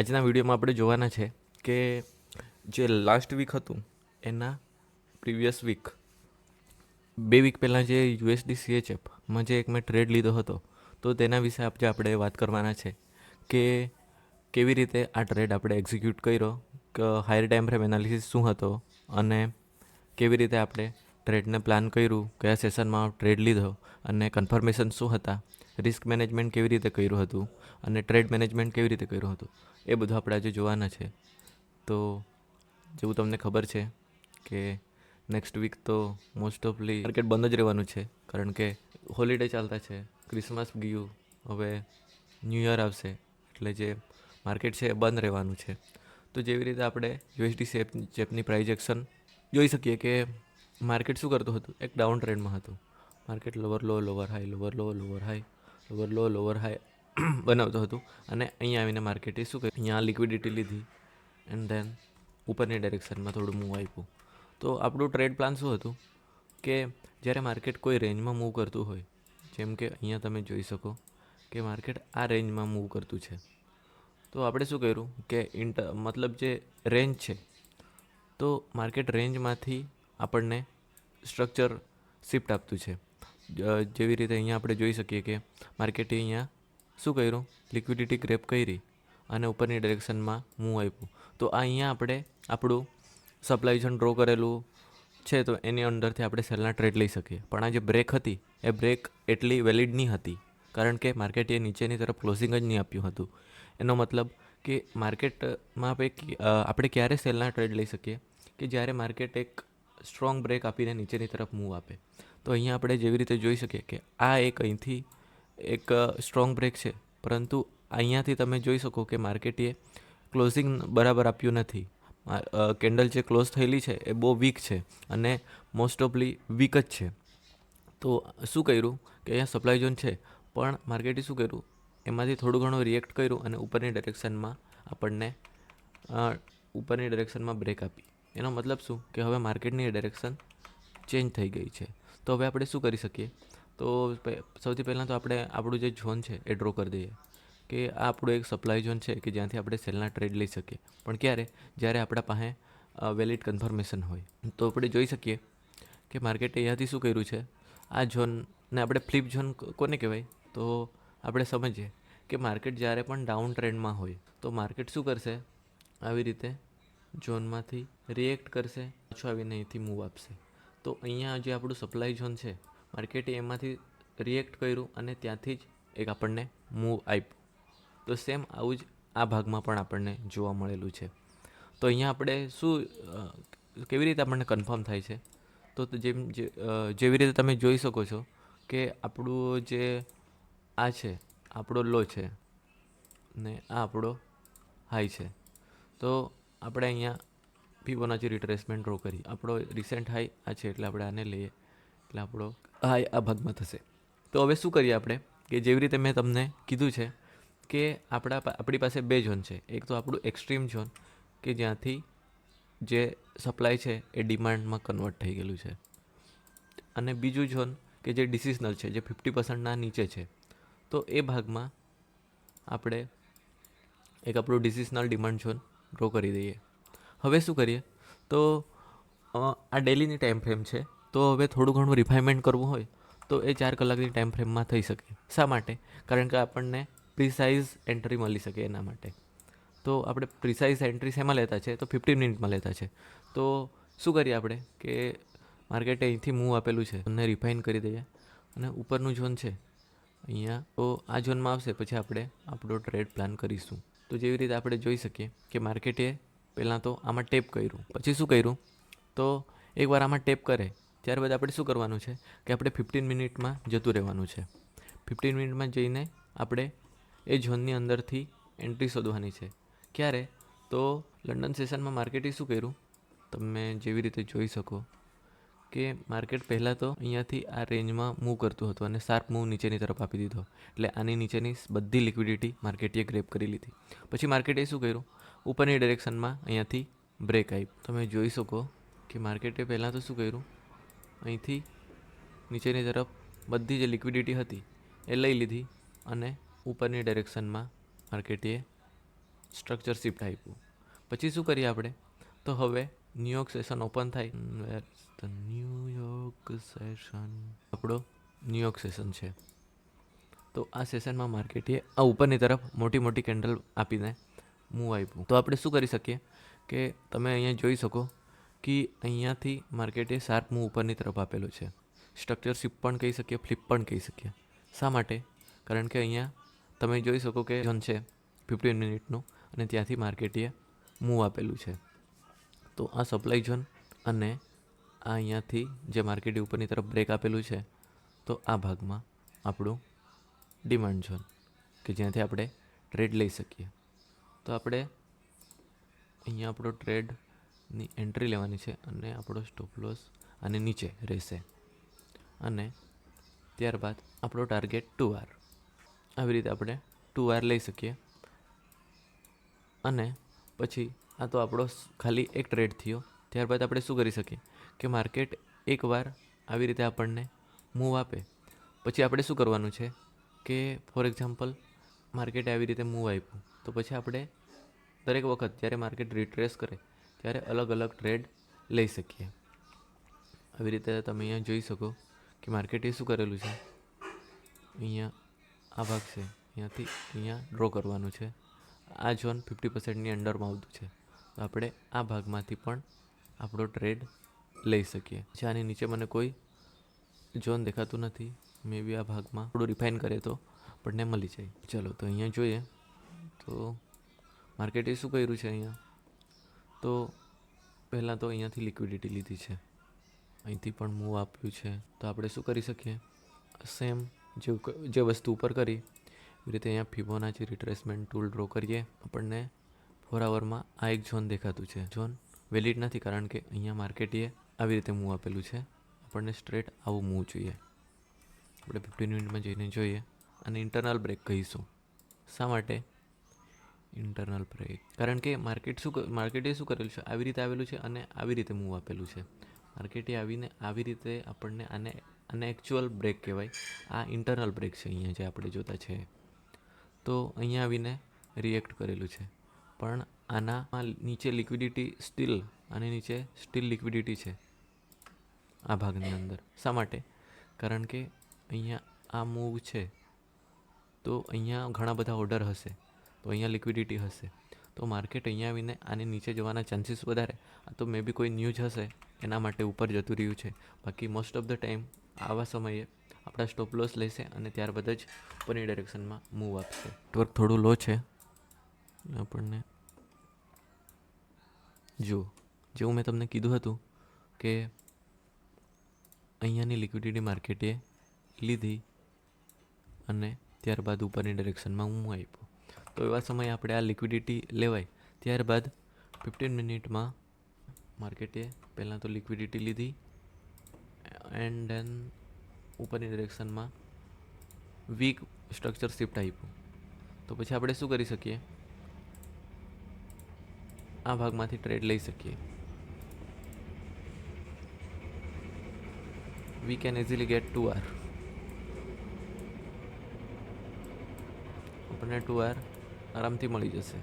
આજના વિડીયોમાં આપણે જોવાના છે કે જે લાસ્ટ વીક હતું, એના પ્રીવિયસ વીક બે વીક પહેલાં જે યુએસડી સીએચએફમાં જે એક મેં ટ્રેડ લીધો હતો, તો તેના વિશે આજે આપણે વાત કરવાના છે કે કેવી રીતે આ ટ્રેડ આપણે એક્ઝિક્યુટ કર્યો, કે હાયર ટાઈમ ફ્રેમ એનાલિસિસ શું હતો અને કેવી રીતે આપણે ટ્રેડને પ્લાન કર્યું, કયા સેશનમાં ટ્રેડ લીધો અને કન્ફર્મેશન શું હતા રિસ્ક મેનેજમેન્ટ કેવી રીતે કર્યું હતું અને ટ્રેડ મેનેજમેન્ટ કેવી રીતે કર્યું હતું. એ બધું આપણે આજે જોવાના છે. તો જેવું તમને ખબર છે કે નેક્સ્ટ વીક તો મોસ્ટ ઓફલી માર્કેટ બંધ જ રહેવાનું છે. કારણ કે હોલિડે ચાલતા છે. ક્રિસમસ ગયું. હવે ન્યૂ યર આવશે. એટલે જે માર્કેટ છે એ બંધ રહેવાનું છે. તો જેવી રીતે આપણે યુએસડી સેપ ચેપની પ્રાઇઝ એક્શન જોઈ શકીએ કે માર્કેટ શું કરતું હતું? એક ડાઉન ટ્રેન્ડમાં હતું. Market lower low lower high lower low lower high lower low lower high બનાવતું હતું. અને અહીંયા આવીને માર્કેટે શું કર્યું? અહીંયા લિક્વિડિટી લીધી એન્ડ ધેન ઉપરની ડાયરેક્શનમાં થોડું મૂવ આપ્યું. તો આપણું ટ્રેડ પ્લાન શું હતું? કે જ્યારે માર્કેટ કોઈ રેન્જમાં મૂવ કરતું હોય, જેમ કે અહીંયા તમે જોઈ શકો કે માર્કેટ આ રેન્જમાં મૂવ કરતું છે. તો આપણે શું કર્યું? કે ઇન્ટ મતલબ જે રેન્જ છે, તો માર્કેટ રેન્જમાંથી આપણને સ્ટ્રક્ચર શિફ્ટ આપતું છે. જેવી રીતે અહીંયા આપણે જોઈ શકીએ કે માર્કેટે અહીંયા શું કર્યું? લિક્વિડિટી ગ્રેપ કરી અને ઉપરની ડિરેક્શનમાં મૂવ આપ્યું. તો અહીંયા આપણે આપણું સપ્લાય ઝોન ડ્રો કરેલું છે, તો એની અંદરથી આપણે સેલના ટ્રેડ લઈ શકીએ. પણ આ જે બ્રેક હતી, એ બ્રેક એટલી વેલિડ નહીં હતી, કારણ કે માર્કેટે નીચેની તરફ ક્લોઝિંગ જ નહીં આપ્યું હતું. એનો મતલબ કે માર્કેટમાં આપણે આપણે ક્યારે સેલના ટ્રેડ લઈ શકીએ? કે જ્યારે માર્કેટ એક સ્ટ્રોંગ બ્રેક આપીને નીચેની તરફ મૂવ આપે. તો અહીંયા આપણે જેવી રીતે જોઈ શકીએ કે આ એક અહીંથી એક સ્ટ્રોંગ બ્રેક છે. પરંતુ અહીંયાથી તમે જોઈ શકો કે માર્કેટીએ ક્લોઝિંગ બરાબર આપ્યું નથી. કેન્ડલ જે ક્લોઝ થયેલી છે એ બહુ વીક છે અને મોસ્ટ ઓફલી વીક જ છે. તો શું કર્યું કે અહીંયા સપ્લાય ઝોન છે, પણ માર્કેટે શું કર્યું? એમાંથી થોડું ઘણું રિએક્ટ કર્યું અને ઉપરની ડાયરેક્શનમાં આપણને ઉપરની ડાયરેક્શનમાં બ્રેક આપી. એનો મતલબ શું? કે હવે માર્કેટની ડાયરેક્શન ચેન્જ થઈ ગઈ છે. તો હવે આપણે શું કરી શકીએ? તો સૌથી પહેલાં તો આપણે આપણું જે ઝોન છે એ ડ્રો કરી દઈએ કે આ આપણું એક સપ્લાય ઝોન છે કે જ્યાંથી આપણે સેલના ટ્રેડ લઈ શકીએ. પણ ક્યારે? જ્યારે આપણા પાસે વેલિડ કન્ફર્મેશન હોય. તો આપણે જોઈ શકીએ કે માર્કેટે અહીંયાથી શું કર્યું છે? આ ઝોનને આપણે ફ્લિપ ઝોન કોને કહેવાય? તો આપણે સમજીએ કે માર્કેટ જ્યારે પણ ડાઉન ટ્રેન્ડમાં હોય, તો માર્કેટ શું કરશે? આવી રીતે ઝોનમાંથી રિએક્ટ કરશે, પાછું આવીને અહીંથી મૂવ આપશે. તો અહીંયા જે આપણું સપ્લાય ઝોન છે માર્કેટે એમાંથી રિએક્ટ કર્યું અને ત્યાંથી જ એક આપણને મૂવ આપ્યું. તો સેમ આવું જ આ ભાગમાં પણ આપણને જોવા મળેલું છે. તો અહીંયા આપણે શું કેવી રીતે આપણને કન્ફર્મ થાય છે? તો જેમ જેવી રીતે તમે જોઈ શકો છો કે આપણું જે આ છે, આપણો લો છે ને આ આપણો હાઈ છે. તો આપણે અહીંયા ફીબોનાચી રિટ્રેસમેન્ટ ડ્રો કરી. આપણો રિસેન્ટ હાઈ આ છે, એટલે આપણે આને લઈએ. એટલે આપણો હાઈ આ ભાગમાં થશે. તો હવે શું કરીએ આપણે? કે જેવી રીતે મેં તમને કીધું છે કે આપણા આપણી પાસે બે ઝોન છે. એક તો આપણું એક્સ્ટ્રીમ ઝોન, કે જ્યાંથી જે સપ્લાય છે એ ડિમાન્ડમાં કન્વર્ટ થઈ ગયેલું છે. અને બીજું ઝોન, કે જે ડિસિઝનલ છે, જે ફિફ્ટી પર્સન્ટના નીચે છે. તો એ ભાગમાં આપણે એક આપણું ડિસિઝનલ ડિમાન્ડ ઝોન ડ્રો કરી દઈએ. હવે શું કરીએ? તો આ ડેલીની ટાઈમ ફ્રેમ છે. તો હવે થોડું ઘણું રિફાઇનમેન્ટ કરવું હોય, તો એ ચાર કલાકની ટાઈમ ફ્રેમમાં થઈ શકે. શા માટે? કારણ કે આપણને પ્રિસાઇઝ એન્ટ્રી મળી શકે એના માટે. તો આપણે પ્રિસાઇઝ એન્ટ્રી શેમાં લેતા છે? તો ફિફ્ટીન મિનિટમાં લેતા છે. તો શું કરીએ આપણે? કે માર્કેટે અહીંથી મૂવ આપેલું છે. અને રિફાઇન કરી દઈએ. અને ઉપરનું ઝોન છે. અહીંયા તો આ ઝોનમાં આવશે. પછી આપણે આપણો ટ્રેડ પ્લાન કરીશું. તો જેવી રીતે આપણે જોઈ શકીએ કે માર્કેટે પહેલાં તો આમાં ટેપ કર્યું. પછી શું કર્યું? તો એકવાર આમાં ટેપ કરે. ત્યારબાદ આપણે શું કરવાનું છે કે આપણે ફિફ્ટીન મિનિટમાં જતું રહેવાનું છે. ફિફ્ટીન મિનિટમાં જઈને આપણે એ ઝોનની અંદરથી એન્ટ્રી શોધવાની છે. ક્યારે? તો લંડન સેશનમાં માર્કેટે શું કર્યું? તમે જેવી રીતે જોઈ શકો કે માર્કેટ પહેલાં તો અહીંયાથી આ રેન્જમાં મૂવ કરતું હતું અને શાર્પ મૂવ નીચેની તરફ આપી દીધો. એટલે આની નીચેની બધી લિક્વિડિટી માર્કેટે ગ્રેપ કરી લીધી. પછી માર્કેટે શું કર્યું? ઉપરની ડિરેક્શનમાં અહીંયાથી બ્રેક આવી તમે જોઈ શકો કે માર્કેટે પહેલાં તો શું કર્યું? અહીંથી નીચેની તરફ બધી જે લિક્વિડિટી હતી એ લઈ લીધી અને ઉપરની ડાયરેક્શનમાં માર્કેટે સ્ટ્રક્ચર શિફ્ટ આપ્યું. પછી શું કરીએ આપણે? તો હવે ન્યુયોર્ક સેશન ઓપન થાય. ન્યુયોર્ક સેશન આપણો ન્યુયોર્ક સેશન છે. તો આ સેશનમાં માર્કેટે આ ઉપરની તરફ મોટી મોટી કેન્ડલ આપીને મૂવ આપ્યું. તો આપણે શું કરી શકીએ? કે તમે અહીંયા જોઈ શકો કે અહીંયાથી માર્કેટે શાર્પ મૂવ ઉપરની તરફ આપેલું છે. સ્ટ્રક્ચર શિપ પણ કહી શકીએ, ફ્લિપ પણ કહી શકીએ. શા માટે? કારણ કે અહીંયા તમે જોઈ શકો કે ઝોન છે ફિફ્ટીન મિનિટનું, અને ત્યાંથી માર્કેટે મૂવ આપેલું છે. તો આ સપ્લાય ઝોન અને આ અહીંયાથી જે માર્કેટ ઉપરની તરફ બ્રેક આપેલું છે, તો આ ભાગમાં આપણું ડિમાન્ડ ઝોન, કે જ્યાંથી આપણે ટ્રેડ લઈ શકીએ. તો આપણે અહીંયા આપણો ટ્રેડની એન્ટ્રી લેવાની છે અને આપણો સ્ટોપ લોસ અને નીચે રહેશે. અને ત્યારબાદ આપણો ટાર્ગેટ ટુ આર આવી રીતે આપણે ટુ આર લઈ શકીએ. અને પછી આ તો આપણો ખાલી એક ટ્રેડ થયો. ત્યારબાદ આપણે શું કરી શકીએ? કે માર્કેટ એકવાર આવી રીતે આપણને મૂવ આપે. પછી આપણે શું કરવાનું છે? કે ફોર એક્ઝામ્પલ માર્કેટ આવી રીતે મૂવ આપ્યું. તો પછી આપણે દરેક વખત જ્યારે માર્કેટ રિટ્રેસ કરે ત્યારે અલગ અલગ ટ્રેડ લઈ શકીએ. આવી રીતે તમે અહીંયા જોઈ શકો કે માર્કેટે શું કરેલું છે. અહીંયા આ ભાગ છે. અહીંયાથી અહીંયા ડ્રો કરવાનું છે. આ ઝોન ફિફ્ટી પર્સન્ટની અંડરમાં આવતું છે. તો આપણે આ ભાગમાંથી પણ આપણો ટ્રેડ લઈ શકીએ. છે આની નીચે મને કોઈ ઝોન દેખાતું નથી. મે બી આ ભાગમાં થોડું રિફાઇન કરે તો આપણને મળી જાય. ચલો, તો અહીંયા જોઈએ. તો માર્કેટે શું કર્યું છે અહીંયા? તો પહેલાં તો અહીંયાથી લિક્વિડિટી લીધી છે. અહીંથી પણ મૂવ આપ્યું છે. તો આપણે શું કરી શકીએ? સેમ જે જે વસ્તુ ઉપર કરી, એવી રીતે અહીંયા ફિબોનાચી રિટ્રેસમેન્ટ ટૂલ ડ્રો કરીએ. આપણને ફોર આવરમાં આ એક ઝોન દેખાતું છે. ઝોન વેલિડ નથી કારણ કે અહીંયા માર્કેટીએ આવી રીતે મૂવ આપેલું છે. આપણને સ્ટ્રેટ આવું મૂવ જોઈએ. આપણે ફિફ્ટીન મિનિટમાં જઈને જોઈએ અને ઇન્ટરનલ બ્રેક કહીશું. શા માટે? ઇન્ટરનલ બ્રેક કારણ કે માર્કેટ શું માર્કેટે શું કરેલું છે? આવી રીતે આવેલું છે અને આવી રીતે મૂવ આપેલું છે. માર્કેટે આવીને આવી રીતે આપણને આને આને એકચ્યુઅલ બ્રેક કહેવાય. આ ઇન્ટરનલ બ્રેક છે અહીંયા જે આપણે જોતા છે. તો અહીંયા આવીને રિએક્ટ કરેલું છે. પણ આનામાં નીચે લિક્વિડિટી સ્ટીલ અને નીચે સ્ટીલ લિક્વિડિટી છે આ ભાગની અંદર. શા માટે? કારણ કે અહીંયા આ મૂવ છે. તો અહીંયા ઘણા બધા ઓર્ડર હશે. તો અહીંયા લિક્વિડિટી હશે. તો માર્કેટ અહીંયા આવીને આને નીચે જવાના ચાન્સીસ વધારે. તો મે બી કોઈ ન્યૂઝ હશે, એના માટે ઉપર જતું રહ્યું છે. બાકી મોસ્ટ ઓફ ધ ટાઈમ આવા સમયે આપણા સ્ટોપ લોસ લેશે અને ત્યારબાદ જ ઉપરની ડાયરેક્શનમાં મૂવ આપશે. નેટવર્ક થોડું લો છે. આપણને જુઓ જેવું મેં તમને કીધું હતું કે અહીંયાની લિક્વિડિટી માર્કેટે લીધી અને ત્યારબાદ ઉપરની ડાયરેક્શનમાં હું આપ્યો તો એવા સમયે આપણે આ લિક્વિડિટી લેવાય. ત્યારબાદ ફિફ્ટીન મિનિટમાં માર્કેટે પહેલાં તો લિક્વિડિટી લીધી એન્ડ ધેન ઉપરની ડિરેક્શનમાં વીક સ્ટ્રક્ચર શિફ્ટ આપ્યું. તો પછી આપણે શું કરી શકીએ? આ ભાગમાંથી ટ્રેડ લઈ શકીએ. We can easily get two R આપણને ટુ આર આરામથી મળી જશે.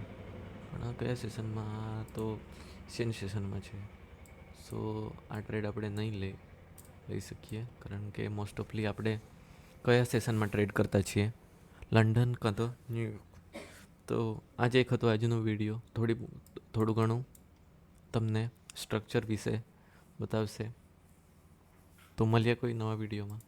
પણ કયા સેશનમાં તો સેન સેશનમાં છે. સો આ ટ્રેડ આપણે નહીં લઈ લઈ શકીએ. કારણ કે મોસ્ટ ઓફલી આપણે કયા સેશનમાં ટ્રેડ કરતા છીએ? લંડન કાં તો ન્યુયોર્ક તો આજે એક હતો આજનો વીડિયો થોડી, થોડું ઘણું તમને સ્ટ્રક્ચર વિશે બતાવશે. તો મળીએ કોઈ નવા વિડીયોમાં